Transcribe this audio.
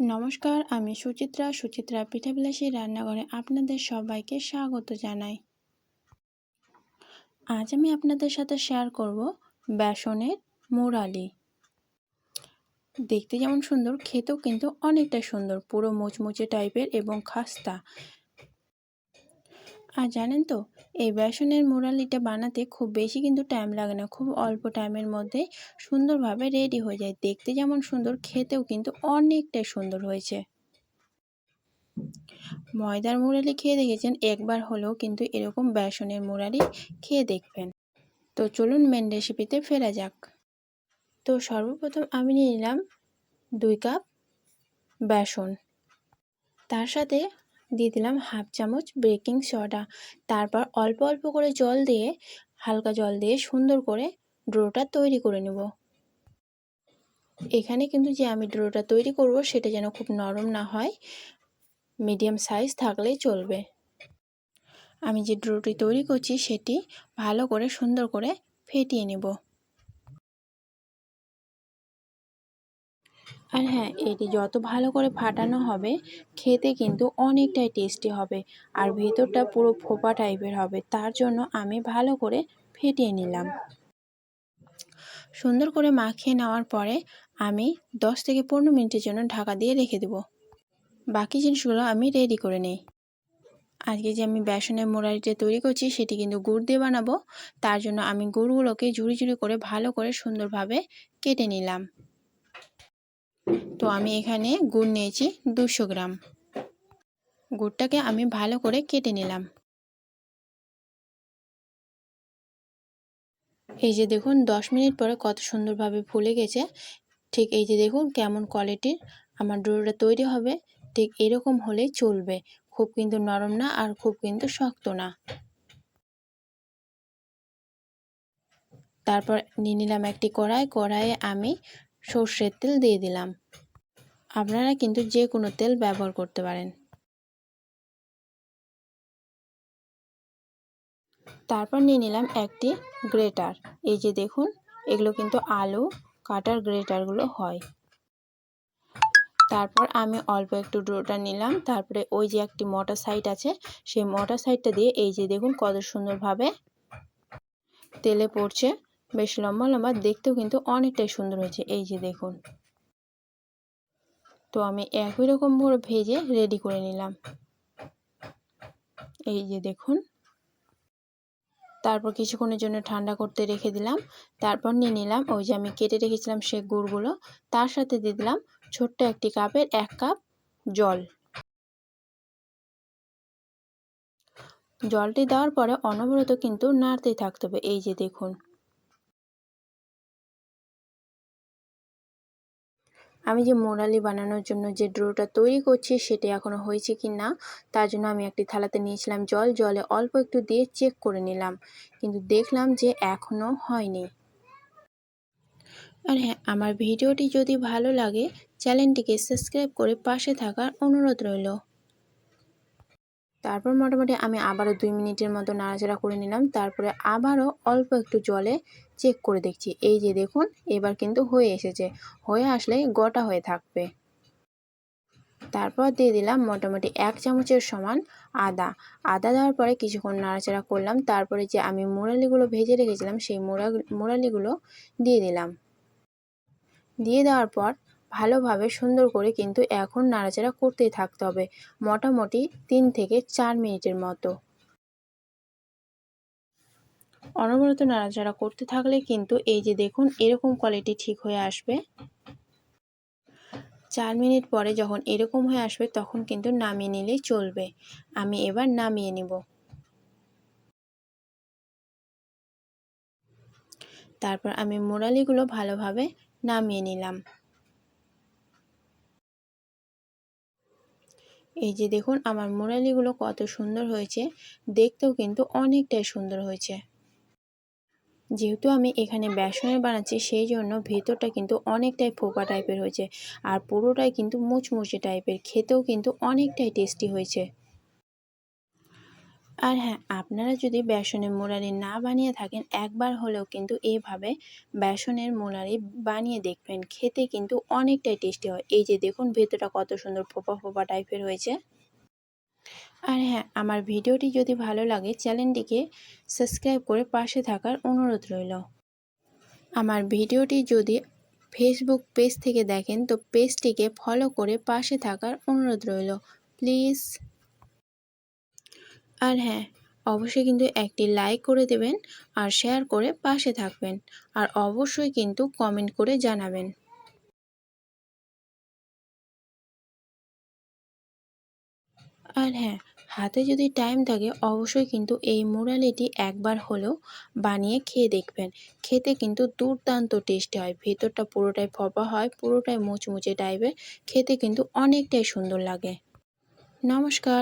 নমস্কার, আমি সুচিত্রা। সুচিত্রা পিঠাবিলাসী রান্নাঘরে আপনাদের সবাইকে স্বাগত জানাই। আজ আমি আপনাদের সাথে শেয়ার করব বেসনের মুরালি দেখতে যেমন সুন্দর, খেতেও কিন্তু অনেকটা সুন্দর, পুরো মুচমুচে টাইপের এবং খাস্তা। আর জানেন তো, এই বেসনের মুরালিটা বানাতে খুব বেশি কিন্তু টাইম লাগে না। খুব অল্প টাইমের মধ্যে সুন্দরভাবে রেডি হয়ে যায়। দেখতে যেমন সুন্দর, খেতেও কিন্তু অনেকটাই সুন্দর হয়েছে। ময়দার মুরালি খেয়ে দেখেছেন? একবার হলেও কিন্তু এরকম বেসনের মুরালি খেয়ে দেখবেন। তো চলুন মেন রেসিপিতে ফেরা যাক। তো সর্বপ্রথম আমি নিয়ে নিলাম দুই কাপ বেসন। তার সাথে দিয়ে দিলাম হাফ চামচ বেকিং সোডা। তারপর অল্প অল্প করে জল দিয়ে, হালকা জল দিয়ে সুন্দর করে ডোটা তৈরি করে নেব। এখানে কিন্তু যে আমি ডোটা তৈরি করব সেটা যেন খুব নরম না হয়, মিডিয়াম সাইজ থাকলেই চলবে। আমি যে ডোটি তৈরি করছি সেটি ভালো করে সুন্দর করে ফেটিয়ে নেব। আর হ্যাঁ এটি যত ভালো করে ফাটানো হবে, খেতে কিন্তু অনেকটাই টেস্টি হবে। আর ভেতরটা পুরো ফোপা টাইপের হবে, তার জন্য আমি ভালো করে ফেটিয়ে নিলাম। সুন্দর করে মাখিয়ে নেওয়ার পরে আমি 10 থেকে পনেরো মিনিটের জন্য ঢাকা দিয়ে রেখে দেব। বাকি জিনিসগুলো আমি রেডি করে নিই। আজকে যে আমি বেসনের মোড়ারিটা তৈরি করছি, সেটি কিন্তু গুড় দিয়ে বানাবো। তার জন্য আমি গুড়গুলোকে ঝুড়ি ঝুড়ি করে ভালো করে সুন্দরভাবে কেটে নিলাম। তো আমি এখানে গুড় নিয়েছি দুশো গ্রাম। গুড়টাকে আমি ভালো করে কেটে নিলাম। এই যে দেখুন, দশ মিনিট পরে কত সুন্দরভাবে ফুলে গেছে। ঠিক এই যে দেখুন, কেমন কোয়ালিটির আমার ডোটা তৈরি হবে। ঠিক এরকম হলেই চলবে। খুব কিন্তু নরম না আর খুব কিন্তু শক্ত না। তারপর নিয়ে নিলাম একটি কড়াই। কড়াইয়ে আমি সর্ষের তেল দিয়ে দিলাম। আপনারা কিন্তু যে কোনো তেল ব্যবহার করতে পারেন। তারপর নিয়ে নিলাম একটি গ্রেটার। এই যে দেখুন, এগুলো কিন্তু আলু কাটার গ্রেটারগুলো হয়। তারপর আমি অল্প একটু ডোটা নিলাম। তারপরে ওই যে একটি মোটা সাইড আছে, সেই মোটা সাইডটা দিয়ে এই যে দেখুন কত সুন্দরভাবে তেলে পড়ছে। বেশ লম্বা লম্বা, দেখতেও কিন্তু অনেকটাই সুন্দর হয়েছে। এই যে দেখুন। তো আমি একই রকম করে ভেজে রেডি করে নিলাম। এই যে দেখুন। তারপর কিছুক্ষণের জন্য ঠান্ডা করতে রেখে দিলাম। তারপর নিয়ে নিলাম ওই যে আমি কেটে রেখেছিলাম সে গুড়গুলো। তার সাথে দিয়ে দিলাম ছোট্ট একটি কাপের এক কাপ জল। জলটি দেওয়ার পরে অনবরত কিন্তু নাড়তেই থাকতে হবে। এই যে দেখুন। আমি যে মোরালি বানানোর জন্য যে ড্রোটা তৈরি করছি সেটি এখনও হয়েছে কি না, তার জন্য আমি একটি থালাতে নিয়েছিলাম জল, জলে অল্প একটু দিয়ে চেক করে নিলাম, কিন্তু দেখলাম যে এখনও হয়নি। আর হ্যাঁ আমার ভিডিওটি যদি ভালো লাগে, চ্যানেলটিকে সাবস্ক্রাইব করে পাশে থাকার অনুরোধ রইল। তারপর মোটামুটি আমি আবারও দুই মিনিটের মতো নাড়াচাড়া করে নিলাম। তারপরে আবারও অল্প একটু জলে চেক করে দেখছি। এই যে দেখুন, এবার কিন্তু হয়ে এসেছে। হয়ে আসলে গোটা হয়ে থাকবে। তারপর দিয়ে দিলাম মোটামুটি এক চামচের সমান আদা। আদা দেওয়ার পরে কিছুক্ষণ নাড়াচাড়া করলাম। তারপরে যে আমি মোরালিগুলো ভেজে রেখেছিলাম, সেই মোড়া মোরালিগুলো দিয়ে দিলাম। দিয়ে দেওয়ার পর ভালোভাবে সুন্দর করে কিন্তু এখন নাড়াচাড়া করতেই থাকতে হবে, মোটামুটি তিন থেকে চার মিনিটের মতো। অনবরত নাড়াচাড়া করতে থাকলে কিন্তু এই যে দেখুন, এরকম কোয়ালিটি ঠিক হয়ে আসবে। চার মিনিট পরে যখন এরকম হয়ে আসবে, তখন কিন্তু নামিয়ে নিলেই চলবে। আমি এবার নামিয়ে নিব। তারপর আমি মোরালিগুলো ভালোভাবে নামিয়ে নিলাম। এই যে দেখুন, আমার মোরালিগুলো কত সুন্দর হয়েছে। দেখতেও কিন্তু অনেকটাই সুন্দর হয়েছে। যেহেতু আমি এখানে বেসনের বানাচ্ছি, সেই জন্য ভেতরটা কিন্তু অনেকটাই ফোকা টাইপের হয়েছে। আর পুরোটাই কিন্তু মুচমুচে টাইপের খেতেও কিন্তু অনেকটাই টেস্টি হয়েছে। আর হ্যাঁ আপনারা যদি বেসনের মোলারি না বানিয়ে থাকেন, একবার হলেও কিন্তু এইভাবে বেসনের মোলারি বানিয়ে দেখবেন, খেতে কিন্তু অনেকটাই টেস্টি হয়। এই যে দেখুন, ভেতরটা কত সুন্দর ফোপা ফোপা টাইপের হয়েছে। আর হ্যাঁ আমার ভিডিওটি যদি ভালো লাগে, চ্যানেলটিকে সাবস্ক্রাইব করে পাশে থাকার অনুরোধ রইল। আমার ভিডিওটি যদি ফেসবুক পেজ থেকে দেখেন, তো পেজটিকে ফলো করে পাশে থাকার অনুরোধ রইল। প্লিজ। আর হ্যাঁ অবশ্যই কিন্তু একটি লাইক করে দেবেন আর শেয়ার করে পাশে থাকবেন। আর অবশ্যই কিন্তু কমেন্ট করে জানাবেন। আর হ্যাঁ হাতে যদি টাইম থাকে, অবশ্যই কিন্তু এই মুরালিটি একবার হলেও বানিয়ে খেয়ে দেখবেন। খেতে কিন্তু দুর্দান্ত টেস্টি হয়। ভেতরটা পুরোটাই ফপা হয়, পুরোটাই মুচমুচে টাইপের খেতে কিন্তু অনেকটাই সুন্দর লাগে। নমস্কার।